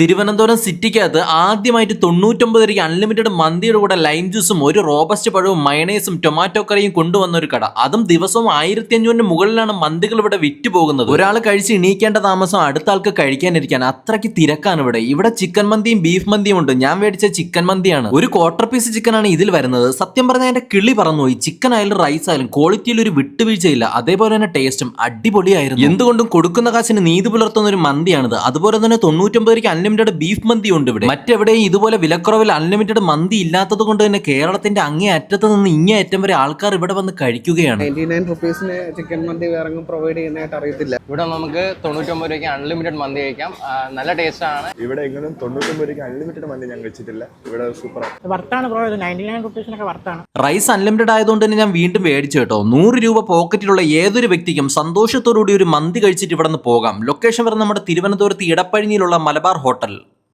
തിരുവനന്തപുരം സിറ്റിക്കകത്ത് ആദ്യമായിട്ട് തൊണ്ണൂറ്റൊമ്പത് രൂപയ്ക്ക് അൺലിമിറ്റഡ് മന്തിയുടെ കൂടെ ലൈം ജ്യൂസും ഒരു റോബസ്റ്റ് പഴവും മയണൈസും ടൊമാറ്റോ കറിയും കൊണ്ടുവന്ന ഒരു കട. അതും ദിവസവും ആയിരത്തി അഞ്ഞൂറിന് മുകളിലാണ് മന്തികൾ ഇവിടെ വിറ്റ് പോകുന്നത് ഒരാൾ കഴിച്ച് എണീക്കേണ്ട താമസം അടുത്ത ആൾക്ക് കഴിക്കാനിരിക്കാൻ അത്രയ്ക്ക് തിരക്കാണ് ഇവിടെ. ഇവിടെ ചിക്കൻ മന്തിയും ബീഫ് മന്തിയും ഉണ്ട്. ഞാൻ മേടിച്ച ചിക്കൻ മന്തിയാണ്. ഒരു ക്വാർട്ടർ പീസ് ചിക്കൻ ആണ് ഇതിൽ വരുന്നത്. സത്യം പറഞ്ഞാൽ എന്റെ കിളി പറന്നുപോയി. ചിക്കൻ ആയാലും റൈസ് ആയാലും ക്വാളിറ്റിയിൽ ഒരു വിട്ടുവീഴ്ചയില്ല. അതേപോലെ തന്നെ ടേസ്റ്റും അടിപൊളിയായിരുന്നു. എന്തുകൊണ്ടും കൊടുക്കുന്ന കാശിന് നീതി പുലർത്തുന്ന ഒരു മന്തിയാണിത്. അതുപോലെ തന്നെ തൊണ്ണൂറ്റൊമ്പത് രൂപയ്ക്ക് അൺലിമിറ്റഡ് ബീഫ് മന്തി ഉണ്ട് ഇവിടെ. മറ്റെവിടെയും ഇതുപോലെ വിലക്കുറവിൽ അൺലിമിറ്റഡ് മന്തി ഇല്ലാത്തത് കൊണ്ട് തന്നെ കേരളത്തിന്റെ അങ്ങേ അറ്റത്ത് നിന്ന് ഇങ്ങേ അറ്റം വരെ ആൾക്കാർ ഇവിടെ വന്ന് കഴിക്കുകയാണ്. നയന്റി നയൻ റുപ്പീസിന് ചിക്കൻ മന്തി വേറെ പ്രൊവൈഡ് ചെയ്യുന്നതായിട്ട് അറിയത്തില്ല. ഇവിടെ നമുക്ക് തൊണ്ണൂറ്റൊമ്പത് രൂപയ്ക്ക് അൺലിമിറ്റഡ് മന്തി കഴിക്കാം. നല്ല ടേസ്റ്റ് ആണ്. ഇവിടെ എങ്ങനെയും തൊണ്ണൂറ്റൊമ്പത് രൂപയ്ക്ക് അൺലിമിറ്റഡ് മന്തി ഞാൻ കഴിച്ചിട്ടില്ല. ഇവിടെ സൂപ്പർ വർത്താണ് ബ്രോ ഇത് നയന്റി നയൻ റുപ്പീസിനൊക്കെ വർത്താണ് റൈസ് അൺലിമിറ്റഡ് ആയതുകൊണ്ട് തന്നെ ഞാൻ വീണ്ടും മേടിച്ചു കേട്ടോ. നൂറ് രൂപ പോക്കറ്റിലുള്ള ഏതൊരു വ്യക്തിക്കും സന്തോഷത്തോടുകൂടി ഒരു മന്തി കഴിച്ചിട്ട് ഇവിടെ നിന്ന് പോകാം. ലൊക്കേഷൻ വരുന്നത് നമ്മുടെ തിരുവനന്തപുരത്ത് ഇടപ്പഴിഞ്ഞിലുള്ള മലബാർ ഹോട്ടൽ ഹോട്ടൽ.